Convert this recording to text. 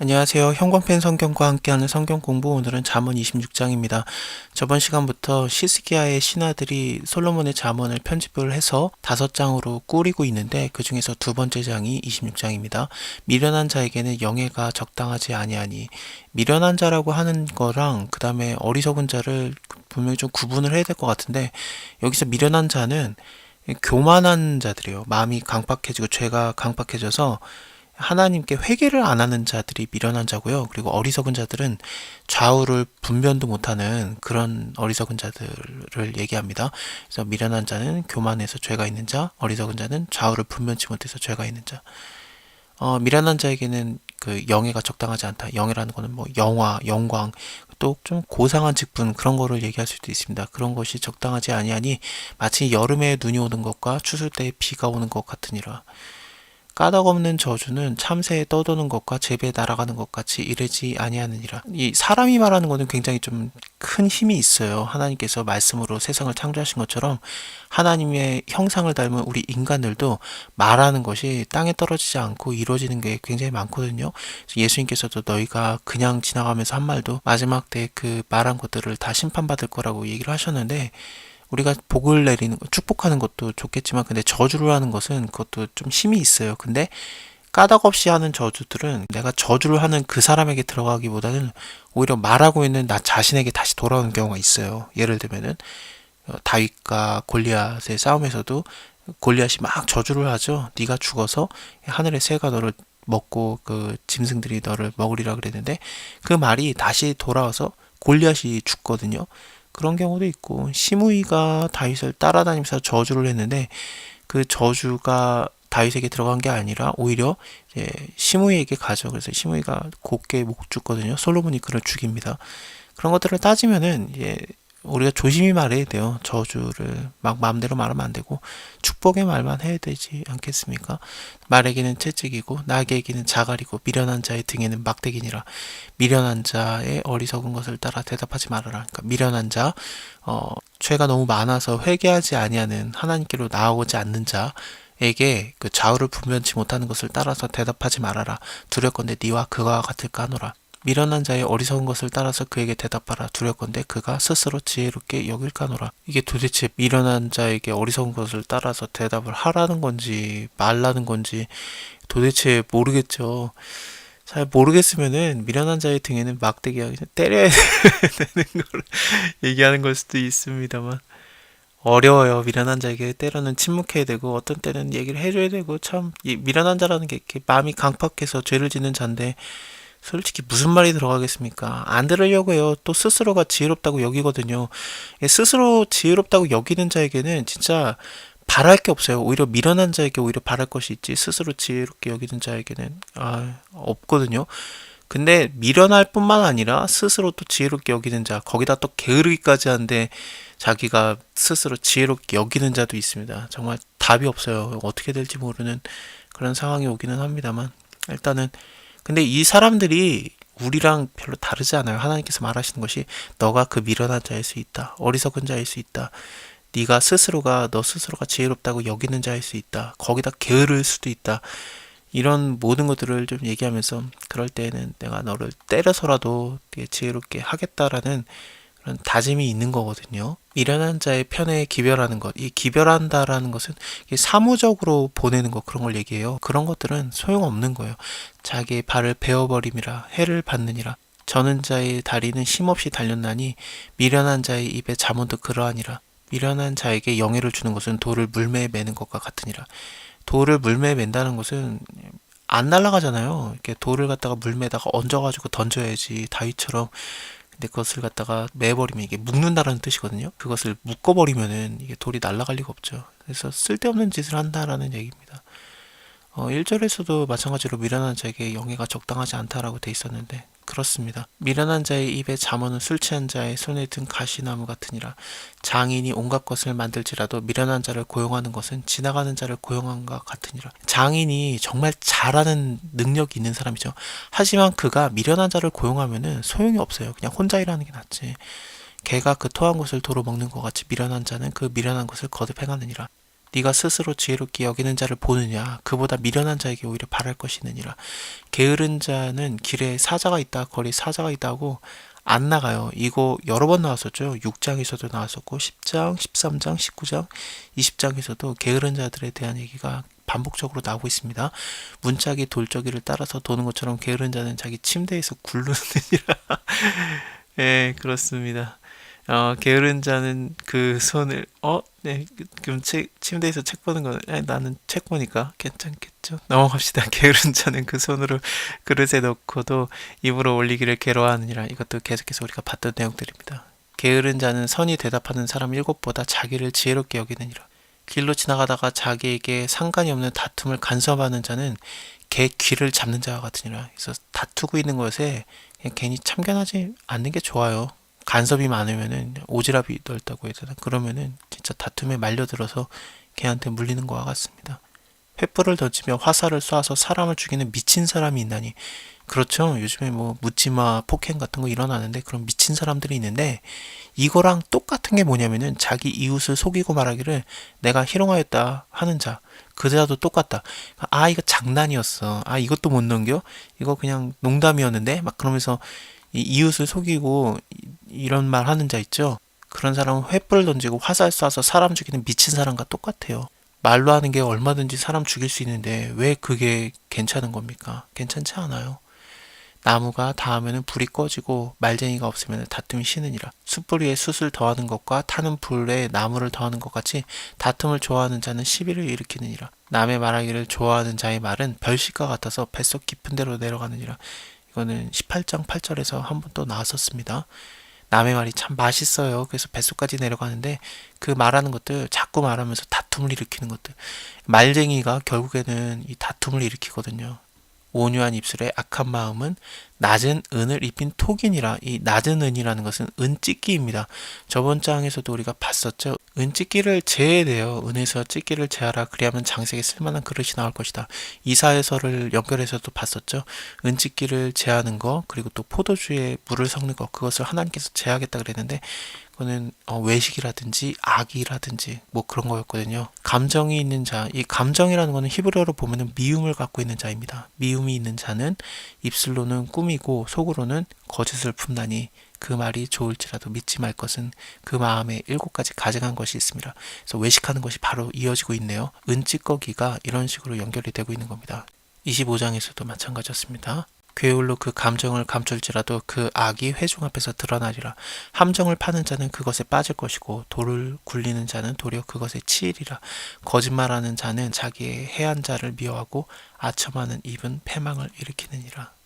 안녕하세요. 형광펜 성경과 함께하는 성경 공부 오늘은 잠언 26장입니다. 저번 시간부터 시스기야의 신하들이 솔로몬의 잠언을 편집을 해서 다섯 장으로 꾸리고 있는데 그 중에서 두 번째 장이 26장입니다. 미련한 자에게는 영예가 적당하지 아니하니 미련한 자라고 하는 거랑 그 다음에 어리석은 자를 분명히 좀 구분을 해야 될 것 같은데 여기서 미련한 자는 교만한 자들이에요. 마음이 강팍해지고 죄가 강팍해져서 하나님께 회개를 안 하는 자들이 미련한 자고요. 그리고 어리석은 자들은 좌우를 분변도 못하는 그런 어리석은 자들을 얘기합니다. 그래서 미련한 자는 교만해서 죄가 있는 자, 어리석은 자는 좌우를 분변치 못해서 죄가 있는 자. 어, 미련한 자에게는 그 영예가 적당하지 않다. 영예라는 거는 뭐 영화, 영광, 또 좀 고상한 직분 그런 거를 얘기할 수도 있습니다. 그런 것이 적당하지 아니하니 마치 여름에 눈이 오는 것과 추수 때에 비가 오는 것 같으니라. 까닭없는 저주는 참새에 떠도는 것과 재배에 날아가는 것 같이 이르지 아니하느니라. 이 사람이 말하는 것은 굉장히 좀 큰 힘이 있어요. 하나님께서 말씀으로 세상을 창조하신 것처럼 하나님의 형상을 닮은 우리 인간들도 말하는 것이 땅에 떨어지지 않고 이루어지는 게 굉장히 많거든요. 예수님께서도 너희가 그냥 지나가면서 한 말도 마지막 때 그 말한 것들을 다 심판받을 거라고 얘기를 하셨는데 우리가 복을 내리는 거, 축복하는 것도 좋겠지만 근데 저주를 하는 것은 그것도 좀 힘이 있어요. 근데 까닭 없이 하는 저주들은 내가 저주를 하는 그 사람에게 들어가기보다는 오히려 말하고 있는 나 자신에게 다시 돌아오는 경우가 있어요. 예를 들면은 어, 다윗과 골리앗의 싸움에서도 골리앗이 막 저주를 하죠. 네가 죽어서 하늘의 새가 너를 먹고 그 짐승들이 너를 먹으리라 그랬는데 그 말이 다시 돌아와서 골리앗이 죽거든요. 그런 경우도 있고 시므이가 다윗을 따라다니면서 저주를 했는데 그 저주가 다윗에게 들어간 게 아니라 오히려 이제 시므이에게 가죠. 그래서 시므이가 곱게 목 죽거든요. 솔로몬이 그를 죽입니다. 그런 것들을 따지면은 이제 우리가 조심히 말해야 돼요. 저주를 막 마음대로 말하면 안 되고 축복의 말만 해야 되지 않겠습니까? 말에게는 채찍이고 나에게는 자갈이고 미련한 자의 등에는 막대기니라. 미련한 자의 어리석은 것을 따라 대답하지 말아라. 그러니까 미련한 자, 어, 죄가 너무 많아서 회개하지 아니하는 하나님께로 나아오지 않는 자. 에게 그 좌우를 분변치 못하는 것을 따라서 대답하지 말아라. 두렵건대 네와 그와 같을까 하노라. 미련한 자의 어리석은 것을 따라서 그에게 대답하라. 두렵건대 그가 스스로 지혜롭게 여길까노라. 이게 도대체 미련한 자에게 어리석은 것을 따라서 대답을 하라는 건지 말라는 건지 도대체 모르겠죠. 잘 모르겠으면은 미련한 자의 등에는 막대기가 그냥 때려야 되는 걸 얘기하는 걸 수도 있습니다만. 어려워요. 미련한 자에게 때로는 침묵해야 되고 어떤 때는 얘기를 해줘야 되고 참 미련한 자라는 게 이렇게 마음이 강팍해서 죄를 짓는 자인데 솔직히 무슨 말이 들어가겠습니까? 안 들으려고 해요. 또 스스로가 지혜롭다고 여기거든요. 예, 스스로 지혜롭다고 여기는 자에게는 진짜 바랄 게 없어요. 오히려 미련한 자에게 오히려 바랄 것이 있지 스스로 지혜롭게 여기는 자에게는 아, 없거든요. 근데 미련할 뿐만 아니라 스스로 또 지혜롭게 여기는 자 거기다 또 게으르기까지 하는데 자기가 스스로 지혜롭게 여기는 자도 있습니다. 정말 답이 없어요. 어떻게 될지 모르는 그런 상황이 오기는 합니다만 일단은 근데 이 사람들이 우리랑 별로 다르지 않아요. 하나님께서 말하시는 것이 너가 그 미련한 자일 수 있다. 어리석은 자일 수 있다. 네가 스스로가 너 스스로가 지혜롭다고 여기는 자일 수 있다. 거기다 게으를 수도 있다. 이런 모든 것들을 좀 얘기하면서 그럴 때에는 내가 너를 때려서라도 지혜롭게 하겠다라는 그런 다짐이 있는 거거든요. 미련한 자의 편에 기별하는 것, 이 기별한다라는 것은 사무적으로 보내는 것 그런 걸 얘기해요. 그런 것들은 소용없는 거예요. 자기의 발을 베어버림이라 해를 받느니라. 저는 자의 다리는 힘없이 달렸나니 미련한 자의 입에 잠언도 그러하니라. 미련한 자에게 영예를 주는 것은 돌을 물매에 매는 것과 같으니라. 돌을 물매에 맨다는 것은 안 날아가잖아요. 이렇게 돌을 갖다가 물매에다가 얹어가지고 던져야지 다윗처럼 근데 그것을 갖다가 매버리면 이게 묶는다라는 뜻이거든요. 그것을 묶어버리면은 이게 돌이 날아갈 리가 없죠. 그래서 쓸데없는 짓을 한다라는 얘기입니다. 어, 1절에서도 마찬가지로 미련한 자에게 영예가 적당하지 않다라고 돼 있었는데 그렇습니다. 미련한 자의 입에 잠언은 술 취한 자의 손에 든 가시나무 같으니라. 장인이 온갖 것을 만들지라도 미련한 자를 고용하는 것은 지나가는 자를 고용한것 같으니라. 장인이 정말 잘하는 능력이 있는 사람이죠. 하지만 그가 미련한 자를 고용하면은 소용이 없어요. 그냥 혼자 일하는 게 낫지. 개가 그 토한 것을 도로 먹는 것 같이 미련한 자는 그 미련한 것을 거듭 행하느니라. 네가 스스로 지혜롭게 여기는 자를 보느냐? 그보다 미련한 자에게 오히려 바랄 것이느니라. 게으른 자는 길에 사자가 있다 거리 사자가 있다고 안 나가요. 이거 여러 번 나왔었죠. 6장에서도 나왔었고 10장 13장 19장 20장에서도 게으른 자들에 대한 얘기가 반복적으로 나오고 있습니다. 문짝이 돌적이를 따라서 도는 것처럼 게으른 자는 자기 침대에서 굴르느니라. 예 그렇습니다. 어, 게으른 자는 그 손을 어, 네, 그- 그럼 책, 침대에서 책 보는 거는 에, 나는 책 보니까 괜찮겠죠? 넘어갑시다. 게으른 자는 그 손으로 그릇에 넣고도 입으로 올리기를 괴로워하느니라. 이것도 계속해서 우리가 봤던 내용들입니다. 게으른 자는 선이 대답하는 사람 일곱보다 자기를 지혜롭게 여기느니라. 길로 지나가다가 자기에게 상관이 없는 다툼을 간섭하는 자는 개 귀를 잡는 자와 같으니라. 그래서 다투고 있는 것에 괜히 참견하지 않는 게 좋아요. 간섭이 많으면은 오지랖이 넓다고 해야 되나 그러면은 진짜 다툼에 말려들어서 걔한테 물리는 거와 같습니다. 횃불을 던지며 화살을 쏴서 사람을 죽이는 미친 사람이 있나니 그렇죠. 요즘에 뭐 묻지마 폭행 같은 거 일어나는데 그런 미친 사람들이 있는데 이거랑 똑같은 게 뭐냐면은 자기 이웃을 속이고 말하기를 내가 희롱하였다 하는 자 그자도 똑같다. 아 이거 장난이었어. 아 이것도 못 넘겨? 이거 그냥 농담이었는데 막 그러면서 이 이웃을 속이고 이- 이런 말 하는 자 있죠. 그런 사람은 횃불 던지고 화살 쏴서 사람 죽이는 미친 사람과 똑같아요. 말로 하는 게 얼마든지 사람 죽일 수 있는데 왜 그게 괜찮은 겁니까? 괜찮지 않아요. 나무가 닿으면 불이 꺼지고 말쟁이가 없으면 다툼이 쉬느니라. 숯불 위에 숯을 더하는 것과 타는 불에 나무를 더하는 것 같이 다툼을 좋아하는 자는 시비를 일으키느니라. 남의 말하기를 좋아하는 자의 말은 별식과 같아서 뱃속 깊은 데로 내려가느니라. 이거는 18장 8절에서 한 번 또 나왔었습니다. 남의 말이 참 맛있어요. 그래서 뱃속까지 내려가는데 그 말하는 것들 자꾸 말하면서 다툼을 일으키는 것들. 말쟁이가 결국에는 이 다툼을 일으키거든요. 온유한 입술에 악한 마음은 낮은 은을 입힌 톡이니라 이 낮은 은이라는 것은 은찢기입니다. 저번 장에서도 우리가 봤었죠. 제해야 돼요. 은에서 찢기를 제하라 그리하면 장색에 쓸만한 그릇이 나올 것이다. 이사에서를 연결해서도 봤었죠. 은찢기를 제하는 거 그리고 또 포도주에 물을 섞는 거 그것을 하나님께서 제하겠다 그랬는데 그거는 어, 외식이라든지 악이라든지 뭐 그런 거였거든요. 감정이 있는 자, 이 감정이라는 거는 히브리어로 보면은 미움을 갖고 있는 자입니다. 미움이 있는 자는 입술로는 꾸미고 속으로는 거짓을 품나니 그 말이 좋을지라도 믿지 말 것은 그 마음에 일곱 가지 가증한 것이 있습니다. 그래서 외식하는 것이 바로 이어지고 있네요. 은찌꺼기가 이런 식으로 연결이 되고 있는 겁니다. 25장에서도 마찬가지였습니다. 괴울로 그 감정을 감출지라도 그 악이 회중 앞에서 드러나리라. 함정을 파는 자는 그것에 빠질 것이고 돌을 굴리는 자는 도리어 그것에 치이리라. 거짓말하는 자는 자기의 해한 자를 미워하고 아첨하는 입은 패망을 일으키느니라.